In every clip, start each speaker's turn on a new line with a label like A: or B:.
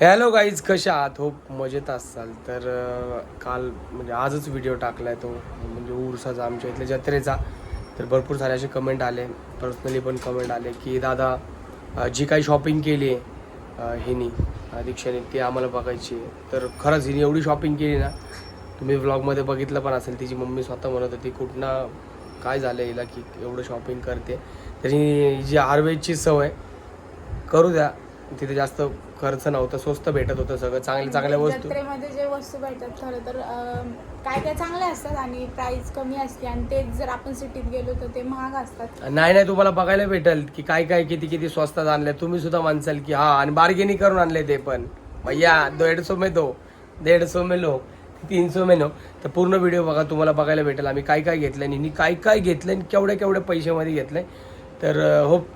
A: Hello guys कशा आहात? Hope मजेत असाल. तर काल म्हणजे आजच व्हिडिओ टाकलाय तो. म्हणजे उरसाचा आमच्या इथल्या जत्रेचा. तर भरपूर सारे असे कमेंट आले. पर्सनली पण कमेंट आले की दादा जी काही शॉपिंग केली आहे हिनी दीक्षाने ती आम्हाला बघायची आहे. तर खरंच हिने एवढी शॉपिंग केली ना तुम्ही व्लॉगमध्ये बघितलं पण असेल तिची मम्मी स्वतः म्हणत होती कुठनं काय झालं हिला की एवढं शॉपिंग करते? तरी जी आयुर्वेदची सवय करू द्या. तिथे जास्त खर्च नव्हता स्वस्त भेटत होतं सगळं चांगल्या चांगल्या वस्तू.
B: जत्रेमध्ये जे वस्तू भेटतात खरं तर अं, काय काय चांगले असतात आणि प्राइस कमी असते आणि तेच जर आपण सिटीत गेलो तर ते महाग असतात.
A: नाही नाही तुम्हाला बघायला भेटेल की काय काय किती किती स्वस्तात आणले. तुम्ही सुद्धा मानसाल की हा आणि बार्गेनिंग करून आणले ते पण. भैया दीड सौ में दो दीड सौ में लो तीन सौ में नो. तर पूर्ण व्हिडिओ बघा तुम्हाला बघायला भेटेल. आम्ही काय काय घेतलं आणि काय काय घेतलं आणि केवढ्या केवढ्या पैशामध्ये घेतलंय. तर होप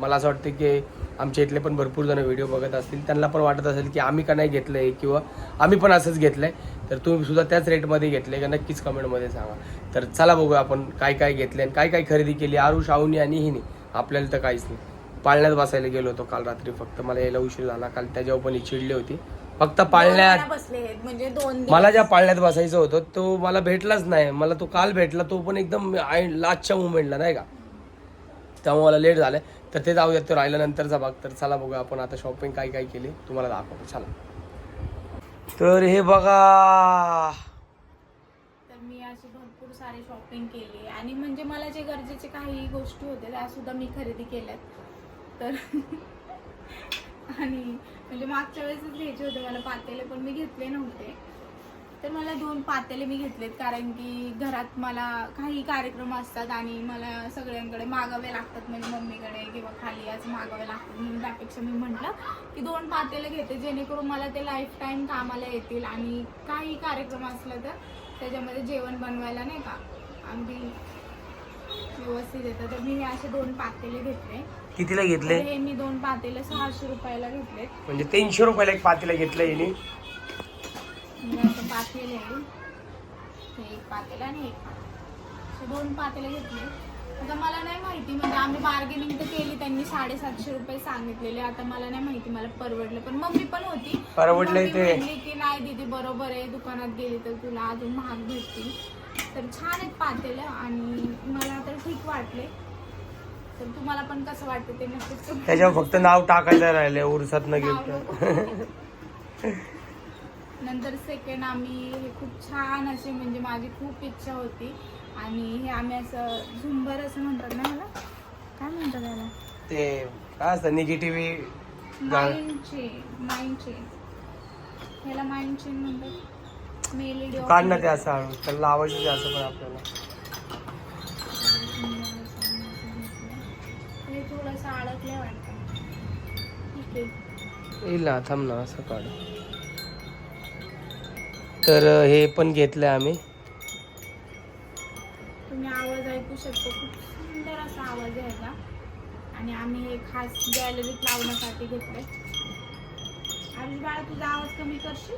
A: मला असं वाटतं की आमच्या इथले पण भरपूर जण व्हिडिओ बघत असतील. त्यांना पण वाटत असेल की आम्ही का नाही घेतलंय किंवा आम्ही पण असंच घेतलंय. तर तुम्ही सुद्धा त्याच रेटमध्ये घेतलंय का? नक्कीच कमेंटमध्ये सांगा. तर चला बघूया आपण काय काय घेतले आणि काय काय खरेदी केली. आरुष आऊनी आणि हिनी. आपल्याला तर काहीच नाही. पाळण्यात बसायला गेलो होतो काल रात्री फक्त. मला यायला उशीर झाला. काल त्याच्यावर पण ही चिडली होती. फक्त पाळण्यात
B: म्हणजे.
A: मला ज्या पाळण्यात बसायचं होतं तो मला भेटलाच नाही. मला तो काल भेटला. तो पण एकदम लास्टच्या मुवमेंटला नाही का? त्यामुळे मला लेट झालं तर ते जाऊ देत तो राहिल्यानंतरचा भाग. तर चला बघूया आपण आता शॉपिंग काय काय केली. तुम्हाला दाखवतो. चला. तर हे बघा.
B: तर मी अशी भरपूर सारी शॉपिंग केली. आणि म्हणजे मला जे गरजेचे काही गोष्टी होत्या त्या सुद्धा मी खरेदी केल्यात. तर आणि म्हणजे मागच्या वेळेसच घ्यायचे होते मला पातेले पण मी घेतले नव्हते. तर मला दोन पातेले मी घेतलेत कारण की घरात मला काही कार्यक्रम असतात आणि मला सगळ्यांकडे मागावे लागतात म्हणजे मम्मीकडे किंवा खाली असं मागावे लागतात. म्हणून त्यापेक्षा मी म्हटलं की दोन पातेले घेते जेणेकरून मला ते लाईफ टाईम कामाला येतील आणि काही कार्यक्रम असला तर त्याच्यामध्ये जेवण बनवायला नाही का अगदी व्यवस्थित येतं. तर मी असे दोन पातेले घेतले.
A: कितीला घेतले?
B: हे मी दोन पातेले सहाशे रुपयाला घेतले
A: म्हणजे तीनशे रुपयाला एक पातीला घेतलं हिने.
B: असं पातेले आहे एक पातेला आणि एक पातेलं. असे दोन पातेले घेतले. आता मला नाही माहिती म्हणजे आम्ही बार्गेनिंग तर केली त्यांनी साडेसातशे रुपये सांगितलेले. आता मला नाही माहिती मला परवडलं. पण मम्मी पण होती. की नाही दीदी बरोबर आहे. दुकानात गेली तर तुला अजून महाग भेटतील. तर छान आहेत पातेलं आणि मला तर ठीक वाटले. तर तुम्हाला पण कसं वाटतं ते नक्कीच
A: त्याच्यावर फक्त नाव टाकायचं राहिले उरसात न गेलं
B: नंतर सेकंड आम्ही हे खूप छान असे म्हणजे माझी खूप इच्छा होती. आणि हे आम्ही असं झुंबर असं म्हणतात ना मला काय म्हणतात त्याला
A: ते काय असतं निगेटिव्ही
B: माइंड चेन माइंड चेन ह्याला माइंड चेन म्हणतात. मेलेडी
A: काढ ना ते असं हळू त्याला लावायचं ते असं पण आपल्याला.
B: हे थोडंसं अडकलं वाटतं. ठीक आहे.
A: येईल ना थांब ना असं काढ. तर हे पण घेतलंय आम्ही.
B: तुम्ही आवाज ऐकू शकता. खूप सुंदर असा आवाज आणि आम्ही हे खास गॅलरीत लावण्यासाठी घेतलंय. आणि बाळा तुझा आवाज कमी करशील?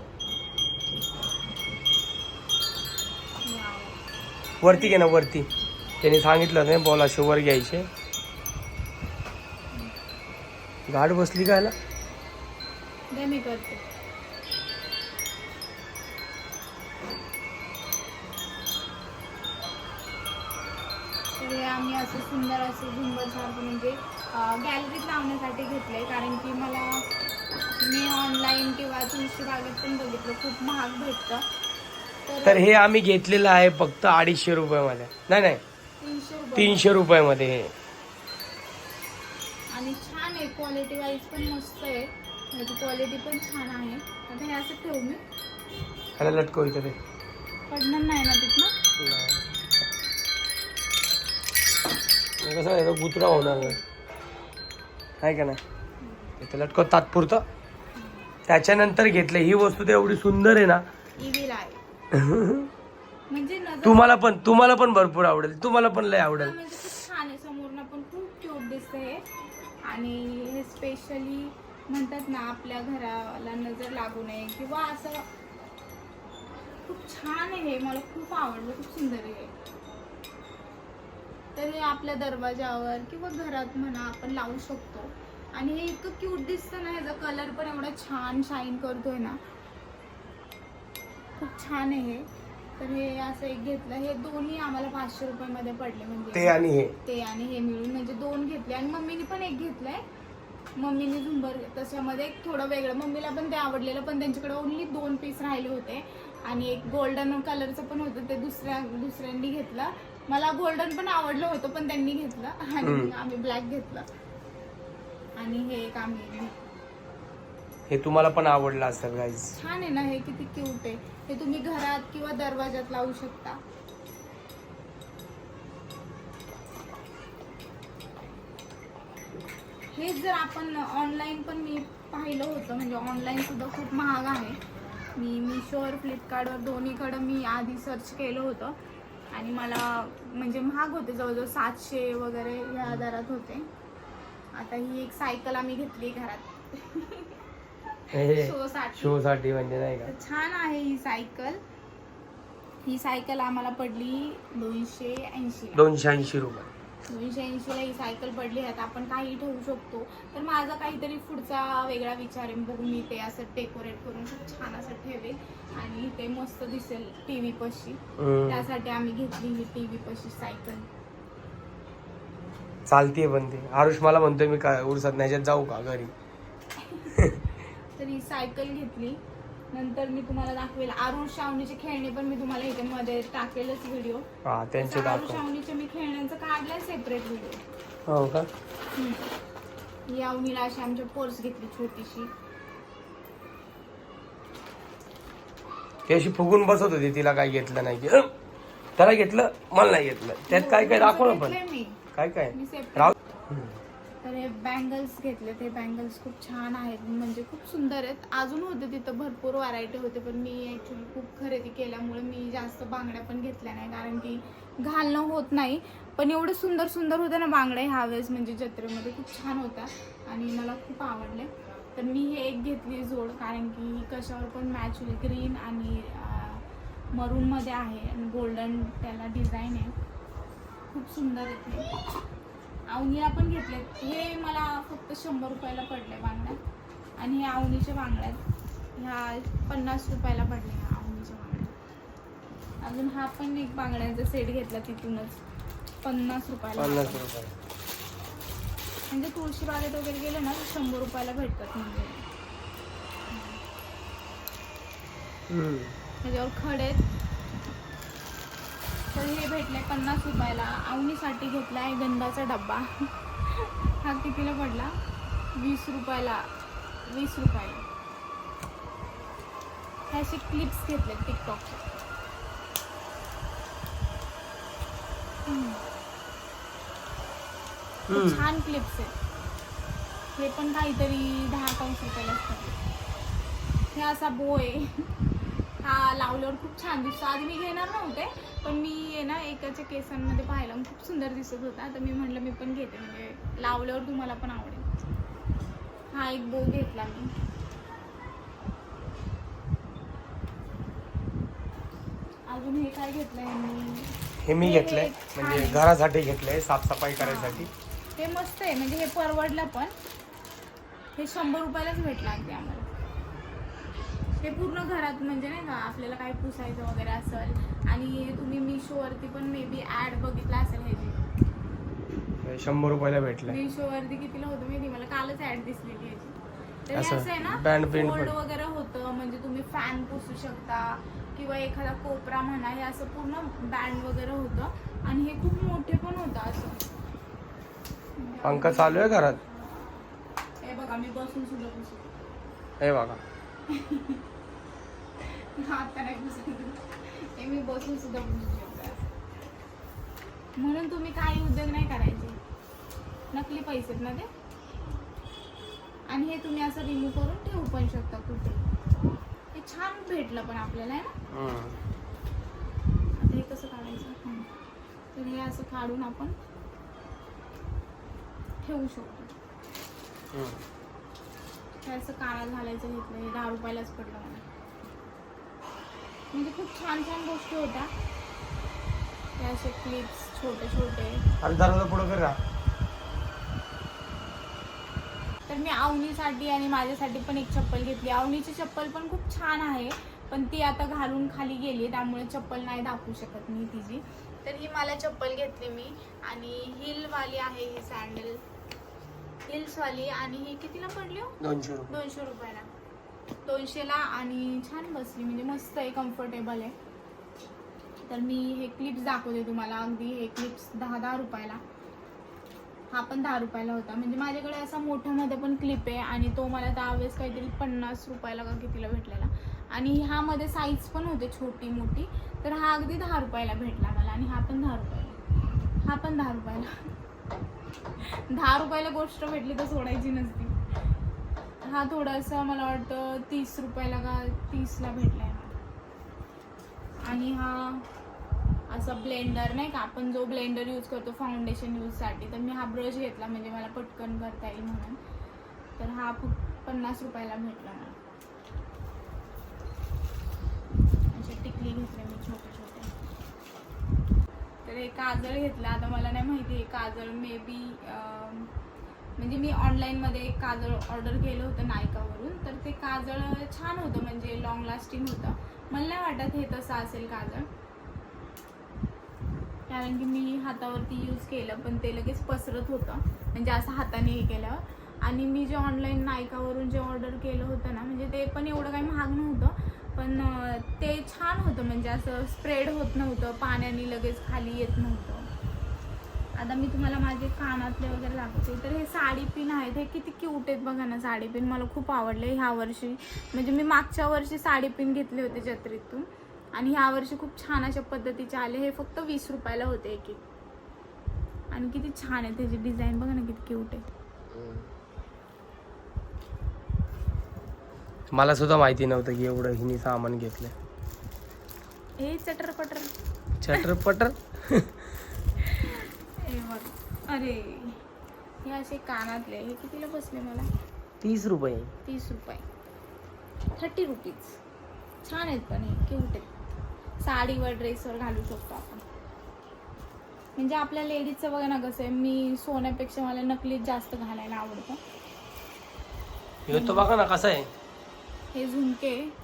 B: वाव.
A: वरती घे ना वरती. त्यांनी सांगितलं नाही बॉल असे वर घ्यायचे. गाड बसली का याला
B: मी करते. आम्ही असं सुंदर असं झुंबर सारखं म्हणजे गॅलरीत लावण्यासाठी घेतलंय. कारण की मला मी ऑनलाईन किंवा तुळशी बागेत पण बघितलं. खूप महाग भेटतं.
A: तर हे आम्ही घेतलेलं आहे फक्त अडीचशे रुपयामध्ये. नाही नाही.
B: तीनशे रुपये.
A: तीनशे रुपयामध्ये हे.
B: आणि छान आहे. क्वालिटी वाईज पण मस्त आहे. त्याची क्वालिटी पण छान आहे. आता हे असं ठेवू मी.
A: ह्याला लटकव इथं ते.
B: पडणार नाही ना तिथनं
A: हे कसं आहे गुतरा होणार नाही आहे का नाही? इथं लटकव तात्पुरतं. त्याच्यानंतर घेतलं ही वस्तू तर एवढी सुंदर आहे ना.
B: म्हणजे नजर
A: तुम्हाला पण तुम्हाला पण भरपूर आवडेल. तुम्हाला पण लय आवडेल.
B: म्हणजे खूप छान आहे. समोरनं पण खूप क्यूट दिसते हे आणि हे स्पेशली म्हणतात ना आपल्या घराला नजर लागू नये. किंवा असं खूप छान आहे हे. मला खूप आवडलं. खूप सुंदर आहे हे. तर हे आपल्या दरवाजावर किंवा घरात म्हणा आपण लावू शकतो. आणि हे इतकं क्यूट दिसतं ना ह्याचा कलर पण एवढा छान शाईन करतोय ना. खूप छान आहे हे. तर हे असं एक घेतलं. हे दोन्ही आम्हाला पाचशे रुपयामध्ये पडले म्हणजे.
A: ते आणि हे.
B: ते आणि हे मिळून म्हणजे दोन घेतले. आणि मम्मीने पण एक घेतलंय. मम्मीने झुंबर तशामध्ये एक थोडं वेगळं. मम्मीला पण ते आवडलेलं पण त्यांच्याकडे ओनली दोन पीस राहिले होते. आणि एक गोल्डन कलरचं पण होतं. ते दुसऱ्या दुसऱ्यांनी घेतलं. मला गोल्डन पण आवडलं होतं पण त्यांनी घेतलं आणि
A: हम्म.
B: मग आम्ही ब्लॅक घेतलं. आणि हे एक आम्ही घेतलं.
A: हे तुम्हाला पण आवडलं असेल गाईज
B: छान आहे ना हे किती क्यूट आहे. हे तुम्ही घरात किंवा दरवाजात लावू शकता. हे जर आपण ऑनलाईन पण मी पाहिलं होतं म्हणजे ऑनलाईन सुद्धा खूप महाग आहे. मी मिशोवर फ्लिपकार्टवर दोन्हीकडं मी आधी सर्च केलं होतं. आणि मला म्हणजे महाग होते जवळजवळ सातशे वगैरे या दरात होते. आता ही एक सायकल आम्ही घेतली घरात. शो साठी
A: शो साठी म्हणजे नाही का?
B: तर छान आहे ही सायकल ही सायकल आम्हाला पडली दोनशे ऐंशी.
A: दोनशे ऐंशी रुपये.
B: दोनशे ऐंशीला ही सायकल पडली आहे आपण काही ठेवू शकतो. तर माझा काहीतरी पुढचा वेगळा विचार आहे बघू मी ते असं डेकोरेट करून खूप छान असं ठेवेल आणि ते मस्त दिसेल टी व्ही पशी. त्यासाठी आम्ही घेतली ही टी व्ही पशी सायकल
A: चालतीये पण ते. आरुष मला म्हणतोय मी काय उरसात न्याच्यात जाऊ का घरी?
B: तर ही सायकल घेतली. नंतर मी तुम्हाला दाखवेल. आरुष शावणीचे खेळणे पण मी तुम्हाला ह्याच्यामध्ये टाकेलच व्हिडिओ
A: हा त्यांचे
B: आरुष
A: दाखव.
B: शावणीचे मी खेळण्यांचं काढलंय सेपरेट व्हिडिओ
A: हो का?
B: यावणीला अशी आमच्या पर्स घेतली छोटीशी.
A: ती अशी फुगून बसत होती तिला काय घेतलं नाही की. "अं, त्याला घेतलं मला नाही घेतलं. त्यात काय काय दाखव ना पण
B: घेतलंय मी.
A: काय काय
B: मी
A: हम्म.
B: हे बँगल्स घेतले. ते बँगल्स खूप छान आहेत. म्हणजे खूप सुंदर आहेत. अजून होते तिथं भरपूर व्हरायटी होते पण मी ॲक्च्युली खूप खरेदी केल्यामुळे मी जास्त बांगड्या पण घेतल्या नाही. कारण की घालणं होत नाही. पण एवढे सुंदर सुंदर होते ना बांगड्या ह्यावेळेस म्हणजे जत्रेमध्ये. खूप छान होत्या. आणि मला खूप आवडले. तर मी हे एक घेतली जोड. कारण की ही कशावर पण मॅच होईल. ग्रीन आणि मरूनमध्ये आहे. आणि गोल्डन त्याला डिझाईन आहे. खूप सुंदर आहेत अवनीला पण घेतले. हे मला फक्त शंभर रुपयाला पडले बांगड्या आणि हे अवनीच्या बांगड्या आहेत. ह्या पन्नास रुपयाला पडले ह्या अवनीच्या बांगड्या अजून हा पण एक बांगड्यांचा सेट घेतला तिथूनच. पन्नास रुपयाला म्हणजे तुळशी बागेत वगैरे गेले ना तर शंभर रुपयाला भेटतात म्हणजे. त्याच्यावर खडेत तर हे भेटले पन्नास रुपयाला. आवनीसाठी घेतला आहे गंधाचा डब्बा. हा कितीला पडला? वीस रुपयाला. वीस रुपयाला. हे असे क्लिप्स घेतले टिकटॉकचे
A: हम्म.
B: छान क्लिप्स आहेत. हे पण काहीतरी दहा पाऊस रुपयाला असतात. हे असा बो आहे. हा लावल्यावर खूप छान दिसतो. आधी मी घेणार नव्हते पण मी आहे ना एकाच्या केसांमध्ये पाहिलं खूप सुंदर दिसत होता. तर मी म्हटलं मी पण घेते म्हणजे लावल्यावर तुम्हाला पण आवडेल. हा एक बो घेतला मी. अजून हे काय घेतलंय मी?
A: हे मी घेतलंय म्हणजे. घरासाठी घेतलंय साफसफाई करायसाठी.
B: हे मस्त आहे म्हणजे हे परवडलं पण. हे शंभर रुपयालाच भेटलं अगदी आम्हाला. हे पूर्ण घरात म्हणजे नाही का आपल्याला काय पुसायचं वगैरे असेल आणि तुम्ही मिशोवरती पण मे बी ॲड बघितला असेल ह्याची
A: शंभर रुपयाला भेटलंय
B: मिशोवरती कितीला होतं माहिती? मला कालच ॲड दिसलेली ह्याची तर
A: असं
B: आहे ना फोल्ड. वगैरे होतं म्हणजे तुम्ही फॅन पुसू शकता किंवा एखादा कोपरा म्हणा हे असं पूर्ण बँड वगैरे होतं आणि हे खूप मोठे पण होतं असं.
A: पंखा चालू आहे घरात?
B: हे बघा मी बसून सुद्धा पुसू
A: हे बघा.
B: आता नाही मी बसून सुद्धा शकते. म्हणून तुम्ही काही उद्योग नाही करायचे. नकली पैसे ना ते? आणि हे तुम्ही असं रिमूव्ह करून ठेवू पण शकता कुठे. हे छान भेटलं पण आपल्याला आहे ना. आता हे कसं काढायचं. तर हे असं काढून आपण ठेवू शकतो. हे असं काळा घालायचं घेतलं हे दहा रुपयालाच पडलं मला. म्हणजे खूप छान छान गोष्टी होत्या. हे असे क्लिप्स छोटे छोटे.
A: अरे दरवाजा पुढं कर.
B: तर मी आवनीसाठी आणि माझ्यासाठी पण एक चप्पल घेतली. आवनीची चप्पल पण खूप छान आहे पण ती आता घालून खाली गेली त्यामुळे चप्पल नाही दाखवू शकत मी तिची. तर ही मला चप्पल घेतली मी. आणि हिलवाली आहे ही सँडल हिल्सवाली. आणि ही कितीला पडली हो?
A: दोनशे रुपये.
B: दोनशे रुपयाला. दोनशेला आणि छान बसली म्हणजे मस्त आहे कम्फर्टेबल आहे. तर मी हे क्लिप्स दाखवते तुम्हाला अगदी हे क्लिप्स दहा दहा रुपयाला. हा पण दहा रुपयाला होता. म्हणजे माझ्याकडे असा मोठ्यामध्ये पण क्लिप आहे आणि तो मला त्यावेळेस काहीतरी पन्नास रुपयाला का कितीला भेटलेला. आणि ह्यामध्ये साईज पण होते छोटी मोठी. तर हा अगदी दहा रुपयाला भेटला मला आणि हा पण दहा रुपयाला. हा पण दहा रुपयाला. दहा रुपयाला गोष्ट भेटली तर सोडायची नसती. हा थोडासा मला वाटतं तीस रुपयाला का तीसला भेटलाय मला. आणि हा असा ब्लेंडर नाही का आपण जो ब्लेंडर यूज करतो फाउंडेशन यूजसाठी तर मी हा ब्रश घेतला म्हणजे मला पटकन करता येईल म्हणून. तर हा खूप पन्नास रुपयाला भेटला मला. अशा टिकली घेतल्या मी छोटे छोटे तर हे काजळ घेतलं आता मला नाही माहिती हे काजळ मे बी म्हणजे मी ऑनलाईनमध्ये एक काजळ ऑर्डर केलं होतं नायकावरून तर ते काजळ छान होतं म्हणजे लॉंग लास्टिंग होतं. मला नाही वाटत हे तसं असेल काजळ. कारण की मी हातावरती यूज केलं पण ते लगेच पसरत होतं. म्हणजे असं हाताने हे केल्यावर. आणि मी जे ऑनलाईन नायकावरून जे ऑर्डर केलं होतं ना म्हणजे ते पण एवढं काही महाग नव्हतं पण ते छान होतं. म्हणजे असं स्प्रेड होत नव्हतं पाण्याने लगेच खाली येत नव्हतं. आता मी तुम्हाला माझे कानातले वगैरे दाखवते. तर हे साडी पिन आहेत. हे किती क्यूट आहेत बघा ना साडी पिन. मला खूप आवडले ह्या वर्षी. म्हणजे मी मागच्या वर्षी साडी पिन घेतले होते जत्रेतून. आणि ह्या वर्षी खूप छान अशा पद्धतीचे आले. हे फक्त वीस रुपयाला होते एक एक. आणि किती छान आहे त्याची डिझाईन बघा ना किती क्यूट आहे.
A: मला सुद्धा माहिती नव्हतं की एवढं हिनी सामान घेतलं
B: हे चटर पटर
A: चटर पटर
B: हे अरे हे असे कानातले हे कितीला बसले मला?
A: तीस रुपये.
B: तीस रुपये. Thirty rupees. छान आहेत पण हे क्यूट आहेत. साडीवर ड्रेसवर घालू शकतो आपण. म्हणजे आपल्या लेडीजचं बघा ना कसं आहे मी सोन्यापेक्षा मला नकलीच जास्त घालायला आवडतं.
A: हे तो बघा ना कसं आहे.
B: हे झुमके.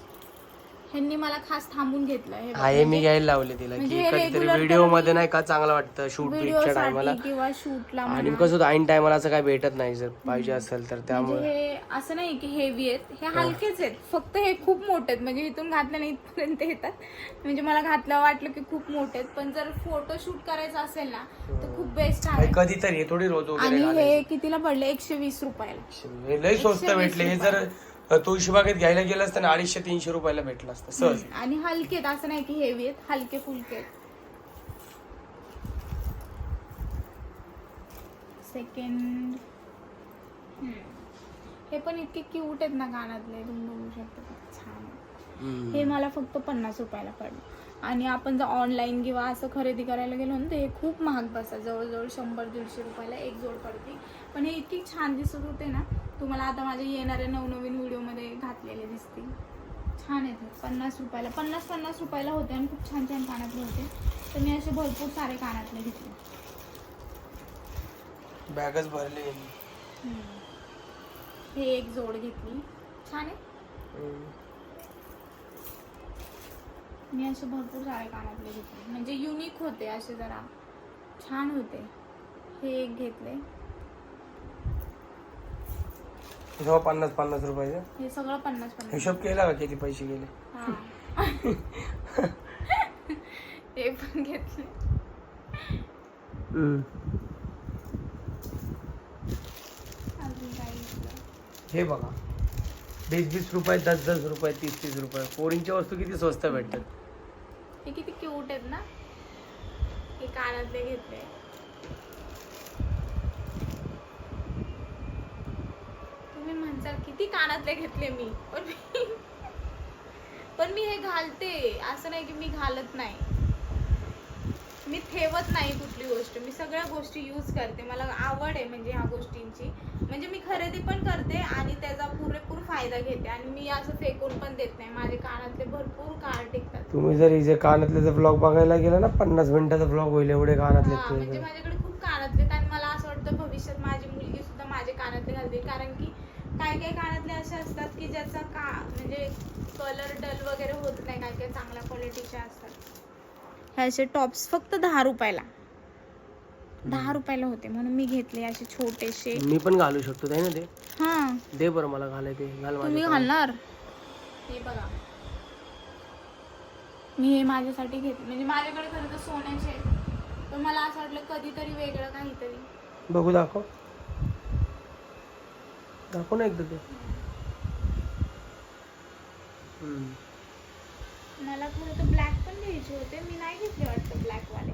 B: ह्यांनी मला खास थांबून घेतलं हे बघ.
A: हा हे मी घ्यायला लावले तिला.
B: म्हणजे
A: की
B: हे
A: कधीतरी
B: regular व्हिडिओमध्ये
A: नाही का चांगलं वाटतं शूट बीटच्या टायमाला
B: किंवा शूटला
A: आणि कसं होतं ऐन टायमाला असं काही भेटत नाही जर पाहिजे असेल तर
B: म्हणजे
A: त्यामुळे.
B: हे असं नाही की हेवी आहेत हे हलकेच आहेत. फक्त हे खूप मोठे आहेत. म्हणजे इथून घातल्याने इथपर्यंत येतात. म्हणजे मला घातलं वाटलं की खूप मोठे आहेत. पण जर फोटो शूट करायचा असेल ना तर खूप बेस्ट आहे.
A: कधीतरी हे थोडी रोज वगैरे
B: आणि
A: घालायचं.
B: हे कितीला पडले? एकशे वीस रुपयाला.
A: हे लय स्वस्त भेटले. हे जर तुळशी बागेत घ्यायला गेलं असतं ना अडीचशे तीनशे रुपयाला भेटलं असतं सहज.
B: आणि हलके आहेत असं नाही की हेवी आहेत हलके फुलके आहेत. सेकंड हे पण इतके क्यूट आहेत ना कानातले तुम्ही बघू शकता किती छान. हे मला फक्त पन्नास रुपयाला पडलं. आणि आपण जर ऑनलाईन किंवा असं खरेदी करायला गेलो ना तर हे खूप महाग बसतात. जवळजवळ शंभर दीडशे रुपयाला एक जोड पडते. पण हे इतकी छान दिसत होते ना तुम्हाला आता माझ्या येणाऱ्या नवनवीन व्हिडिओमध्ये घातलेले दिसतील. छान आहेत. पन्नास रुपयाला पन्नास पन्नास रुपयाला होते आणि खूप छान छान कानातले होते. तर मी असे भरपूर सारे कानातले घेतले.
A: बॅगच भरली.
B: हे एक जोड घेतली. छान आहे. मी असे भरपूर सारे कानातले घेतले. म्हणजे युनिक होते असे जरा. छान होते. हे एक घेतले.
A: जेव्हा पन्नास पन्नास रुपयाचे
B: हे सगळं पन्नास पन्नास.
A: हिशोब केला का किती पैसे गेले?
B: हा. हे पण घेतले. अजून काय घेतलं?
A: हे बघा. वीस वीस रुपये दस दस रुपये तीस तीस रुपये. पोरींच्या वस्तू किती स्वस्त भेटतात.
B: हे किती क्यूट आहेत ना. हे कानातले घेतले. तुम्ही म्हणसाल किती कानातले घेतले मी? पण मी पण मी हे घालते. असं नाही की मी घालत नाही. मी ठेवत नाही कुठली गोष्ट. मी सगळ्या गोष्टी यूज करते. मला आवड आहे म्हणजे ह्या गोष्टींची. म्हणजे मी खरेदी पण करते आणि त्याचा पुरेपूर फायदा घेते. आणि मी असं फेकून पण देत नाही. माझे कानातले भरपूर काळ टिकतात.
A: तुम्ही जर इथे कानातले ब्लॉग बघायला गेला ना पन्नास मिनिटाचा ब्लॉग होईल एवढे कानातले
B: हा, म्हणजे माझ्याकडे खूप कानातले आहेत आणि मला असं वाटतं भविष्यात माझी मुलगी सुद्धा माझे कानातले घालते कारण की काय काय कानातले असे असतात की ज्याचा का म्हणजे कलर डल वगैरे होत नाही काय काय चांगल्या क्वालिटीचे असतात? हे असे टॉप्स फक्त दहा रुपयाला. दहा रुपयाला होते म्हणून मी घेतले असे छोटेसे.
A: मी पण घालू शकतो आहे ना ते?
B: हा.
A: दे बरं मला घालायचे घाल
B: तुम्ही घालणार? हे बघा. मी हे माझ्यासाठी घेतले म्हणजे माझ्याकडे खरं तर सोन्याचे. पण मला असं वाटलं कधीतरी वेगळं काहीतरी.
A: बघू दाखव. दाखव ना एकदा ते. हम्म.
B: मला खरं तर ब्लॅक पण घ्यायचे होते. मी नाही घेतले वाटतं ब्लॅक वाले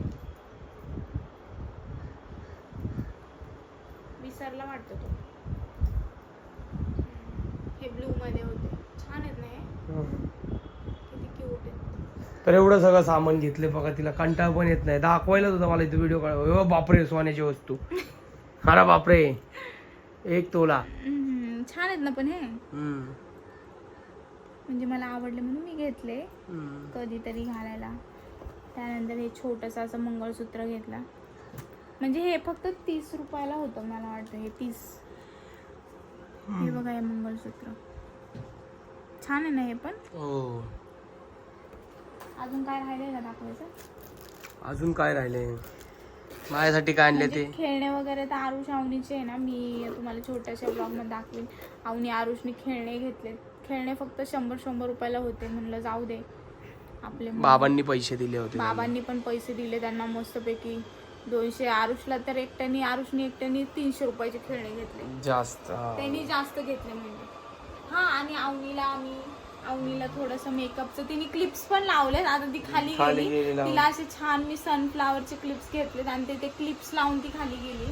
B: विसरला वाटतं तो. हे ब्लू मध्ये होते. छान आहेत ना हे?
A: हम्म.
B: किती क्यूट आहेत.
A: तर एवढं सगळं सामान घेतले बघा तिला कंटाळ पण येत नाही. दाखवायलाच होता मला इथे व्हिडिओ काढ बापरे सोन्याची वस्तू. अरे बापरे. एक तोला.
B: छान आहेत ना पण हे.
A: हम्म.
B: म्हणजे मला आवडले म्हणून मी घेतले.
A: हम्म.
B: कधीतरी घालायला. त्यानंतर हे छोटंसं असं मंगळसूत्र घेतला. म्हणजे हे फक्त तीस रुपयाला होतं मला वाटतं हे तीस. हे बघा हे मंगळसूत्र. छान आहे ना हे पण?
A: हो.
B: अजून काय राहिलंय का दाखवायचं?
A: अजून काय राहिले माझ्यासाठी काय आणले
B: म्हणजे
A: ते?
B: खेळणे वगैरे तर आरुष आवनीचे आहे ना. मी तुम्हाला छोट्याशा ब्लॉगमध्ये दाखवेन. आवनी आरुषने खेळणे घेतले. खेळणे फक्त शंभर शंभर रुपयाला होते. म्हणलं जाऊ दे. आपले.
A: बाबांनी पैसे दिले होते.
B: बाबांनी पण पैसे दिले त्यांना मस्तपैकी. दोनशे आरुषला तर एकट्याने आरुषने एकट्याने तीनशे रुपयाचे खेळणे घेतले.
A: जास्त.
B: त्यांनी जास्त घेतले म्हणजे. हा आणि आवनीला आम्ही आवनीला थोडस मेकअपचं तिने क्लिप्स पण लावले आता ती खाली
A: खाली
B: गेली.
A: गेली लावून.
B: तिला असे छान मी सनफ्लावरचे क्लिप्स घेतले आणि ते- ते क्लिप्स लावून ती खाली गेली.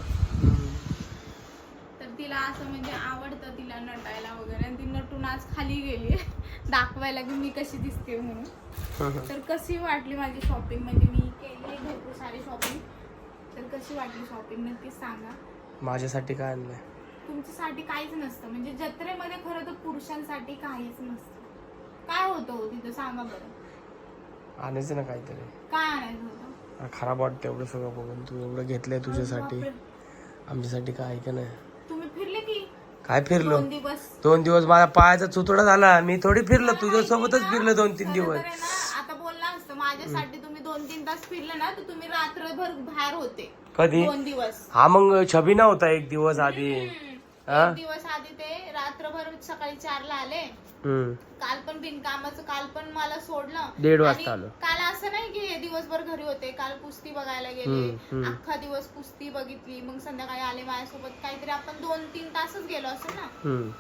B: तर तिला असं म्हणजे आवडतं तिला नटायला वगैरे. आणि ती नटून आज खाली गेली. दाखवायला की मी कशी दिसते म्हणून. तर कशी वाटली माझी शॉपिंग म्हणजे मी केली आहे भरपूर सारी शॉपिंग तर कशी वाटली शॉपिंग नक्कीच सांगा.
A: माझ्यासाठी काय आणलंय?
B: तुमच्यासाठी काहीच नसतं. म्हणजे जत्रेमध्ये खरं तर पुरुषांसाठी काहीच नसतं. काय होतं हो तिथं? सांगा बरं.
A: आणायचं ना काहीतरी.
B: काय आणायचं होतं?
A: खराब वाटतं एवढं सगळं बघून. तू एवढं घेतलंय तुझ्यासाठी. आमच्यासाठी काय आहे का नाही?
B: तुम्ही फिरले की?
A: काय फिरलो?
B: दोन दिवस.
A: माझ्या पायाचा चुतडा झाला. मी थोडी फिरलो. तुझ्यासोबतच फिरलो दोन तीन दिवस.
B: आता बोलला असतं माझ्यासाठी तुम्ही दोन तीन तास फिरले ना तर तुम्ही रात्रभर बाहेर होते.
A: कधी?
B: दोन दिवस.
A: हा मग छबिना होता एक दिवस आधी. हा?
B: एक दिवस आधी ते रात्रभर सकाळी चारला आले.
A: हम्म.
B: काल पण बिनकामाचं काल पण मला सोडलं.
A: दीड वाजता
B: आणि
A: आलो.
B: काल असं नाही की हे दिवसभर घरी होते. काल कुस्ती बघायला
A: हम्म,
B: गेले.
A: हम्म.
B: अख्खा दिवस कुस्ती बघितली. मग संध्याकाळी आले माझ्यासोबत. काहीतरी आपण दोन तीन तासच गेलो असं ना?
A: हम्म.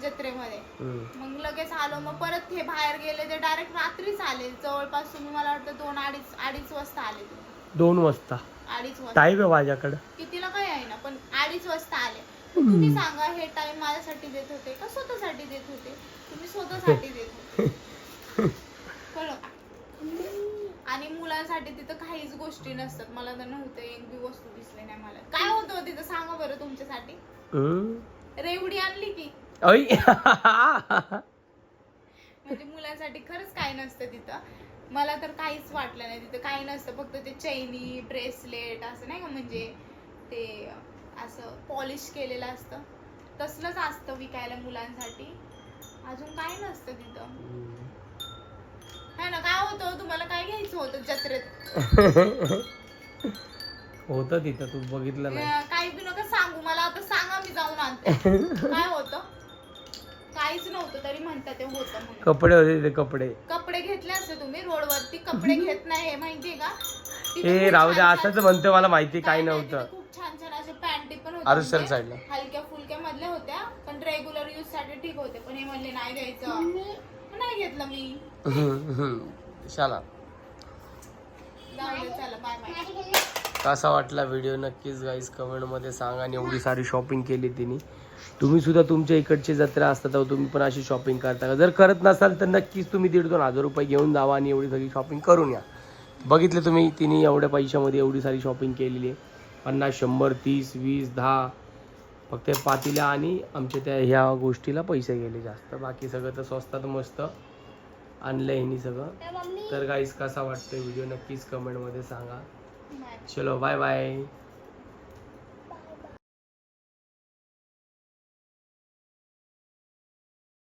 B: जत्रेमध्ये.
A: हम्म.
B: मग लगेच आलो. मग परत हे बाहेर गेले. ते डायरेक्ट रात्रीच आले. जवळपास तुम्ही मला वाटतं दोन अडीच अडीच वाजता आले
A: दोन वाजता.
B: अडीच वाजता.
A: टाईम आहे माझ्याकडं.
B: कितीला काय आहे ना पण अडीच वाजता आले. तुम्ही सांगा हे टाइम माझ्यासाठी देत होते का स्वतःसाठी देत होते? तुम्ही स्वतःसाठी देत होते. कळलं? आणि मुलांसाठी तिथं काहीच गोष्टी नसतात. मला तर नव्हतं एक बी वस्तू दिसली नाही मला. काय होतं तिथं? सांगा बरं तुमच्यासाठी. रेवडी आणली की? म्हणजे मुलांसाठी खरंच काही नसतं तिथं. मला तर काहीच वाटलं नाही तिथं. काही नसतं. फक्त ते चैनी ब्रेसलेट असं नाही का? म्हणजे ते असं पॉलिश केलेलं असतं. तसलंच असतं विकायला मुलांसाठी. अजून काही नसतं तिथं. है ना? काय होतं तुम्हाला काय घ्यायचं होतं जत्रेत?
A: होत तिथं तू बघितलं नाही.
B: अं, काही बी नका सांगू. मला आता सांगा मी जाऊन आणते. काय होतं? काहीच नव्हतं तरी म्हणतात ते होतं म्हणून.
A: कपडे होते तिथे कपडे.
B: कपडे घेतले असते तुम्ही रोडवरती? कपडे घेत नाही हे माहितीये का? तिथे
A: ए
B: खूप
A: राहू दे
B: छान-
A: असंच म्हणतो मला माहिती काय
B: नाही,
A: नव्हतं.
B: तिथे खूप पॅन्टी पण
A: आरुष
B: होते
A: sir side ला.
B: हलक्या फुलक्या मधल्या होत्या पण रेग्युलर यूजसाठी ठीक होते. पण हे म्हणले नाही घ्यायचं. मग नाही घेतलं मी.
A: शाला
B: जाऊ दे, चला बाय बाय
A: कसा वाटला व्हिडिओ नक्कीच गाईज कमेंटमध्ये सांगा. आणि एवढी सारी शॉपिंग केली तिने. तुम्ही सुद्धा तुमच्या इकडची जत्रा असतात तेव्हा तुम्ही पण अशी शॉपिंग करता का? जर करत नसाल तर नक्कीच तुम्ही दीड दोन हजार रुपये घेऊन जावा आणि एवढी सगळी शॉपिंग करून या. बघितलं तुम्ही तिने एवढ्या पैशामध्ये एवढी सारी शॉपिंग केलेली आहे. पन्नास शंभर तीस वीस दहा फक्त पातीला आणि आमच्या त्या ह्या गोष्टीला पैसे गेले जास्त. बाकी सगळं तर स्वस्तात मस्त आणलं ह्यांनी सगळं. तर गाईज कसा वाटतोय व्हिडिओ नक्कीच कमेंटमध्ये सांगा. चलो बाय बाय